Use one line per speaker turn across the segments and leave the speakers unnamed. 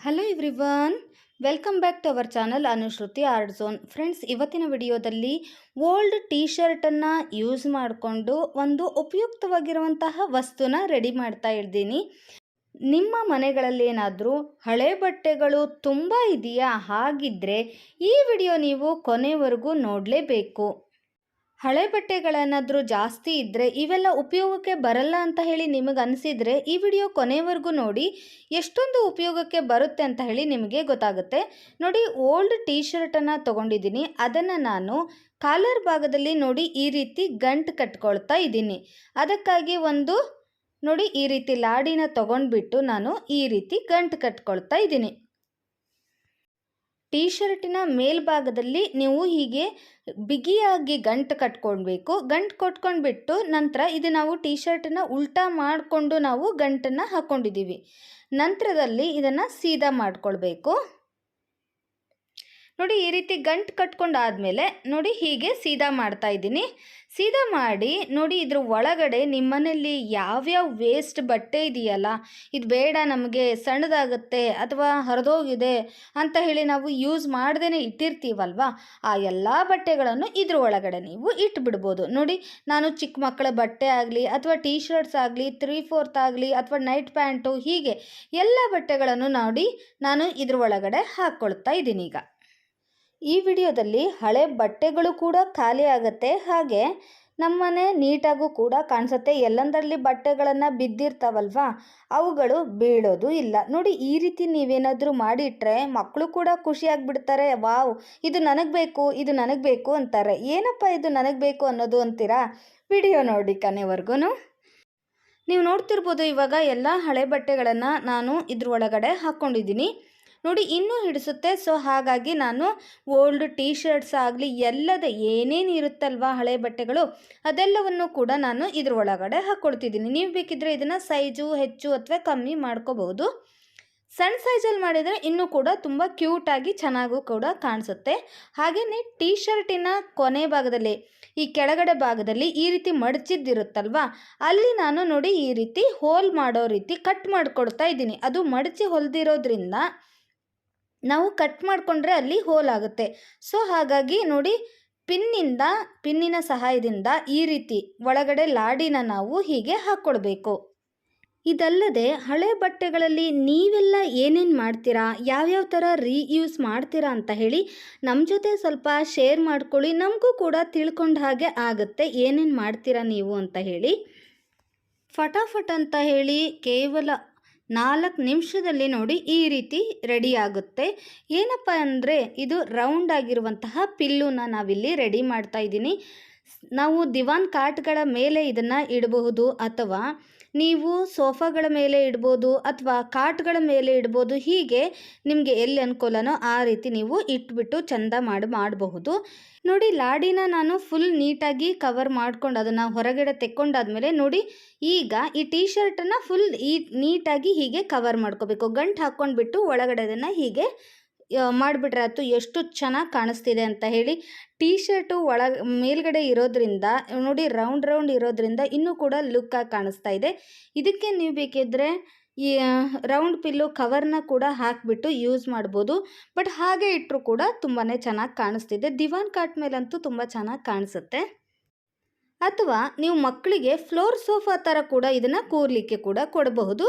Hello everyone welcome back to our channel Anushruti art zone friends ಇವತ್ತಿನ ವಿಡಿಯೋದಲ್ಲಿ old tea ಶರ್ಟನ್ನು use ಮಾಡಿಕೊಂಡು ಒಂದು ಉಪಯುಕ್ತವಾಗಿರುವಂತಹ ವಸ್ತುನ ರೆಡಿ ಮಾಡ್ತಾ ಇದ್ದೀನಿ. ನಿಮ್ಮ ಮನೆಗಳಲ್ಲಿ ಏನಾದರೂ ಹಳೆ ಬಟ್ಟೆಗಳು ತುಂಬ ಇದೆಯಾ? ಹಾಗಿದ್ದರೆ ಈ ವಿಡಿಯೋ ನೀವು ಕೊನೆವರೆಗೂ ನೋಡಲೇಬೇಕು. ಹಳೆ ಬಟ್ಟೆಗಳೇನಾದರೂ ಜಾಸ್ತಿ ಇದ್ದರೆ ಇವೆಲ್ಲ ಉಪಯೋಗಕ್ಕೆ ಬರಲ್ಲ ಅಂತ ಹೇಳಿ ನಿಮಗೆ ಅನಿಸಿದರೆ ಈ ವಿಡಿಯೋ ಕೊನೆವರೆಗೂ ನೋಡಿ, ಎಷ್ಟೊಂದು ಉಪಯೋಗಕ್ಕೆ ಬರುತ್ತೆ ಅಂತ ಹೇಳಿ ನಿಮಗೆ ಗೊತ್ತಾಗುತ್ತೆ. ನೋಡಿ, ಓಲ್ಡ್ ಟೀ ಶರ್ಟನ್ನು ತೊಗೊಂಡಿದ್ದೀನಿ. ಅದನ್ನು ನಾನು ಕಾಲರ್ ಭಾಗದಲ್ಲಿ ನೋಡಿ ಈ ರೀತಿ ಗಂಟು ಕಟ್ಕೊಳ್ತಾ ಇದ್ದೀನಿ. ಅದಕ್ಕಾಗಿ ಒಂದು, ನೋಡಿ ಈ ರೀತಿ ಲಾಡಿನ ತೊಗೊಂಡ್ಬಿಟ್ಟು ನಾನು ಈ ರೀತಿ ಗಂಟು ಕಟ್ಕೊಳ್ತಾ ಇದ್ದೀನಿ. ಟೀ ಶರ್ಟಿನ ಮೇಲ್ಭಾಗದಲ್ಲಿ ನೀವು ಹೀಗೆ ಬಿಗಿಯಾಗಿ ಗಂಟು ಕಟ್ಕೊಳ್ಬೇಕು. ಗಂಟು ಕೊಟ್ಕೊಂಡ್ಬಿಟ್ಟು ನಂತರ ಇದು ನಾವು ಟೀ ಶರ್ಟನ್ನು ಉಲ್ಟಾ ಮಾಡಿಕೊಂಡು ನಾವು ಗಂಟನ್ನು ಹಾಕ್ಕೊಂಡಿದ್ದೀವಿ ನಂತರದಲ್ಲಿ ಇದನ್ನು ಸೀದಾ ಮಾಡ್ಕೊಳ್ಬೇಕು. ನೋಡಿ ಈ ರೀತಿ ಗಂಟು ಕಟ್ಕೊಂಡಾದಮೇಲೆ ನೋಡಿ ಹೀಗೆ ಸೀದಾ ಮಾಡ್ತಾ ಇದ್ದೀನಿ. ಸೀದಾ ಮಾಡಿ ನೋಡಿ ಇದ್ರ ಒಳಗಡೆ ನಿಮ್ಮನೆಯಲ್ಲಿ ಯಾವ್ಯಾವ ವೇಸ್ಟ್ ಬಟ್ಟೆ ಇದೆಯಲ್ಲ, ಇದು ಬೇಡ ನಮಗೆ ಸಣ್ಣದಾಗುತ್ತೆ ಅಥವಾ ಹರಿದೋಗಿದೆ ಅಂತ ಹೇಳಿ ನಾವು ಯೂಸ್ ಮಾಡ್ದೇ ಇಟ್ಟಿರ್ತೀವಲ್ವ, ಆ ಎಲ್ಲ ಬಟ್ಟೆಗಳನ್ನು ಇದ್ರ ಒಳಗಡೆ ನೀವು ಇಟ್ಬಿಡ್ಬೋದು. ನೋಡಿ ನಾನು ಚಿಕ್ಕ ಮಕ್ಕಳ ಬಟ್ಟೆ ಆಗಲಿ ಅಥವಾ ಟೀ ಶರ್ಟ್ಸ್ ಆಗಲಿ ತ್ರೀ ಫೋರ್ತ್ ಆಗಲಿ ಅಥವಾ ನೈಟ್ ಪ್ಯಾಂಟು ಹೀಗೆ ಎಲ್ಲ ಬಟ್ಟೆಗಳನ್ನು ನೋಡಿ ನಾನು ಇದ್ರ ಒಳಗಡೆ ಹಾಕ್ಕೊಳ್ತಾ ಇದ್ದೀನಿ ಈಗ. ಈ ವಿಡಿಯೋದಲ್ಲಿ ಹಳೆ ಬಟ್ಟೆಗಳು ಕೂಡ ಖಾಲಿ ಆಗುತ್ತೆ. ಹಾಗೆ ನಮ್ಮನೆ ನೀಟಾಗೂ ಕೂಡ ಕಾಣಿಸುತ್ತೆ. ಎಲ್ಲಂದರಲ್ಲಿ ಬಟ್ಟೆಗಳನ್ನು ಬಿದ್ದಿರ್ತಾವಲ್ವಾ? ಅವುಗಳು ಬೀಳೋದು ಇಲ್ಲ. ನೋಡಿ, ಈ ರೀತಿ ನೀವೇನಾದರೂ ಮಾಡಿಟ್ರೆ ಮಕ್ಕಳು ಕೂಡ ಖುಷಿಯಾಗಿಬಿಡ್ತಾರೆ ವಾವ್, ಇದು ನನಗೆ ಬೇಕು, ಇದು ನನಗೆ ಬೇಕು ಅಂತಾರೆ. ಏನಪ್ಪ ಇದು ನನಗೆ ಬೇಕು ಅನ್ನೋದು ಅಂತೀರಾ? ವಿಡಿಯೋ ನೋಡಿ ಕನೆವರ್ಗೂ ನೀವು ನೋಡ್ತಿರ್ಬೋದು ಇವಾಗ ಎಲ್ಲ ಹಳೆ ಬಟ್ಟೆಗಳನ್ನು ನಾನು ಇದ್ರ ಒಳಗಡೆ ಹಾಕ್ಕೊಂಡಿದ್ದೀನಿ ನೋಡಿ ಇನ್ನೂ ಹಿಡಿಸುತ್ತೆ. ಸೊ ಹಾಗಾಗಿ ನಾನು ಓಲ್ಡ್ ಟೀ ಶರ್ಟ್ಸ್ ಆಗಲಿ ಎಲ್ಲದ ಏನೇನು ಇರುತ್ತಲ್ವ ಹಳೆ ಬಟ್ಟೆಗಳು, ಅದೆಲ್ಲವನ್ನು ಕೂಡ ನಾನು ಇದ್ರ ಒಳಗಡೆ ಹಾಕ್ಕೊಳ್ತಿದ್ದೀನಿ ನೀವು ಬೇಕಿದ್ರೆ ಇದನ್ನು ಸೈಜು ಹೆಚ್ಚು ಅಥವಾ ಕಮ್ಮಿ ಮಾಡ್ಕೋಬಹುದು. ಸಣ್ಣ ಸೈಜಲ್ಲಿ ಮಾಡಿದರೆ ಇನ್ನೂ ಕೂಡ ತುಂಬ ಕ್ಯೂಟಾಗಿ ಚೆನ್ನಾಗೂ ಕೂಡ ಕಾಣಿಸುತ್ತೆ. ಹಾಗೆಯೇ ಟೀ ಶರ್ಟಿನ ಕೊನೆ ಭಾಗದಲ್ಲಿ, ಈ ಕೆಳಗಡೆ ಭಾಗದಲ್ಲಿ ಈ ರೀತಿ ಮಡಚಿದ್ದಿರುತ್ತಲ್ವ, ಅಲ್ಲಿ ನಾನು ನೋಡಿ ಈ ರೀತಿ ಹೋಲ್ ಮಾಡೋ ರೀತಿ ಕಟ್ ಮಾಡಿಕೊಡ್ತಾ ಇದ್ದೀನಿ. ಅದು ಮಡಚಿ ಹೊಲ್ದಿರೋದ್ರಿಂದ ನಾವು ಕಟ್ ಮಾಡಿಕೊಂಡ್ರೆ ಅಲ್ಲಿ ಹೋಲ್ ಆಗುತ್ತೆ. ಸೊ ಹಾಗಾಗಿ ನೋಡಿ, ಪಿನ್ನಿಂದ, ಪಿನ್ನಿನ ಸಹಾಯದಿಂದ ಈ ರೀತಿ ಒಳಗಡೆ ಲಾಡಿನ ನಾವು ಹೀಗೆ ಹಾಕ್ಕೊಳ್ಬೇಕು ಇದಲ್ಲದೆ ಹಳೆ ಬಟ್ಟೆಗಳಲ್ಲಿ ನೀವೆಲ್ಲ ಏನೇನು ಮಾಡ್ತೀರಾ, ಯಾವ್ಯಾವ ಥರ ರೀಯೂಸ್ ಮಾಡ್ತೀರಾ ಅಂತ ಹೇಳಿ ನಮ್ಮ ಜೊತೆ ಸ್ವಲ್ಪ ಶೇರ್ ಮಾಡ್ಕೊಳ್ಳಿ, ನಮಗೂ ಕೂಡ ತಿಳ್ಕೊಂಡ ಹಾಗೆ ಆಗುತ್ತೆ ಏನೇನು ಮಾಡ್ತೀರಾ ನೀವು ಅಂತ ಹೇಳಿ. ಫಟಾಫಟ್ ಅಂತ ಹೇಳಿ ಕೇವಲ ನಾಲ್ಕು ನಿಮಿಷದಲ್ಲಿ ನೋಡಿ ಈ ರೀತಿ ರೆಡಿ ಆಗುತ್ತೆ. ಏನಪ್ಪ ಅಂದರೆ ಇದು ರೌಂಡ್ ಆಗಿರುವಂತಹ ಪಿಲ್ಲುನ ನಾವಿಲ್ಲಿ ರೆಡಿ ಮಾಡ್ತಾ ಇದ್ದೀನಿ. ನಾವು ದಿವಾನ್ ಕಾರ್ಟ್ಗಳ ಮೇಲೆ ಇದನ್ನು ಇಡಬಹುದು ಅಥವಾ ನೀವು ಸೋಫಾಗಳ ಮೇಲೆ ಇಡ್ಬೋದು ಅಥವಾ ಕಾಟ್ಗಳ ಮೇಲೆ ಇಡ್ಬೋದು, ಹೀಗೆ ನಿಮಗೆ ಎಲ್ಲಿ ಅನುಕೂಲನೋ ಆ ರೀತಿ ನೀವು ಇಟ್ಬಿಟ್ಟು ಚಂದ ಮಾಡಿ ಮಾಡಬಹುದು. ನೋಡಿ, ಲಾಡಿನ ನಾನು ಫುಲ್ ನೀಟಾಗಿ ಕವರ್ ಮಾಡ್ಕೊಂಡು ಅದನ್ನು ಹೊರಗಡೆ ತೆಕ್ಕೊಂಡಾದ್ಮೇಲೆ ನೋಡಿ, ಈಗ ಈ ಟೀ ಶರ್ಟನ್ನು ಫುಲ್ ಈ ನೀಟಾಗಿ ಹೀಗೆ ಕವರ್ ಮಾಡ್ಕೋಬೇಕು. ಗಂಟು ಹಾಕ್ಕೊಂಡ್ಬಿಟ್ಟು ಒಳಗಡೆ ಅದನ್ನು ಹೀಗೆ ಮಾಡಿಬಿಟ್ರೆ ಆಯ್ತು ಎಷ್ಟು ಚೆನ್ನಾಗಿ ಕಾಣಿಸ್ತಿದೆ ಅಂತ ಹೇಳಿ ಟೀ ಶರ್ಟು ಒಳ ಮೇಲ್ಗಡೆ ಇರೋದ್ರಿಂದ, ನೋಡಿ ರೌಂಡ್ ರೌಂಡ್ ಇರೋದ್ರಿಂದ ಇನ್ನೂ ಕೂಡ ಲುಕ್ಕಾಗಿ ಕಾಣಿಸ್ತಾ ಇದೆ. ಇದಕ್ಕೆ ನೀವು ಬೇಕಿದ್ದರೆ ಈ ರೌಂಡ್ ಪಿಲ್ಲು ಕವರ್ನ ಕೂಡ ಹಾಕಿಬಿಟ್ಟು ಯೂಸ್ ಮಾಡ್ಬೋದು. ಬಟ್ ಹಾಗೆ ಇಟ್ಟರು ಕೂಡ ತುಂಬಾ ಚೆನ್ನಾಗಿ ಕಾಣಿಸ್ತಿದೆ. ದಿವಾನ್ ಕಾಟ್ ಮೇಲಂತೂ ತುಂಬ ಚೆನ್ನಾಗಿ ಕಾಣಿಸುತ್ತೆ. ಅಥವಾ ನೀವು ಮಕ್ಕಳಿಗೆ ಫ್ಲೋರ್ ಸೋಫಾ ಥರ ಕೂಡ ಇದನ್ನು ಕೂರಲಿಕ್ಕೆ ಕೂಡ ಕೊಡಬಹುದು.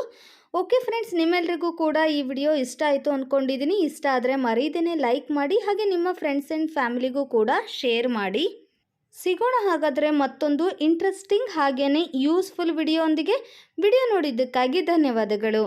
ಓಕೆ ಫ್ರೆಂಡ್ಸ್ ನಿಮ್ಮೆಲ್ರಿಗೂ ಕೂಡ ಈ ವಿಡಿಯೋ ಇಷ್ಟ ಆಯಿತು ಅಂದ್ಕೊಂಡಿದ್ದೀನಿ ಇಷ್ಟ ಆದರೆ ಮರೀದೇನೆ ಲೈಕ್ ಮಾಡಿ, ಹಾಗೆ ನಿಮ್ಮ ಫ್ರೆಂಡ್ಸ್ ಆ್ಯಂಡ್ ಫ್ಯಾಮಿಲಿಗೂ ಕೂಡ ಶೇರ್ ಮಾಡಿ. ಸಿಗೋಣ ಹಾಗಾದರೆ ಮತ್ತೊಂದು ಇಂಟ್ರೆಸ್ಟಿಂಗ್ ಹಾಗೇ ಯೂಸ್ಫುಲ್ ವಿಡಿಯೋ ಒಂದಿಗೆ. ವಿಡಿಯೋ ನೋಡಿದ್ದಕ್ಕಾಗಿ ಧನ್ಯವಾದಗಳು.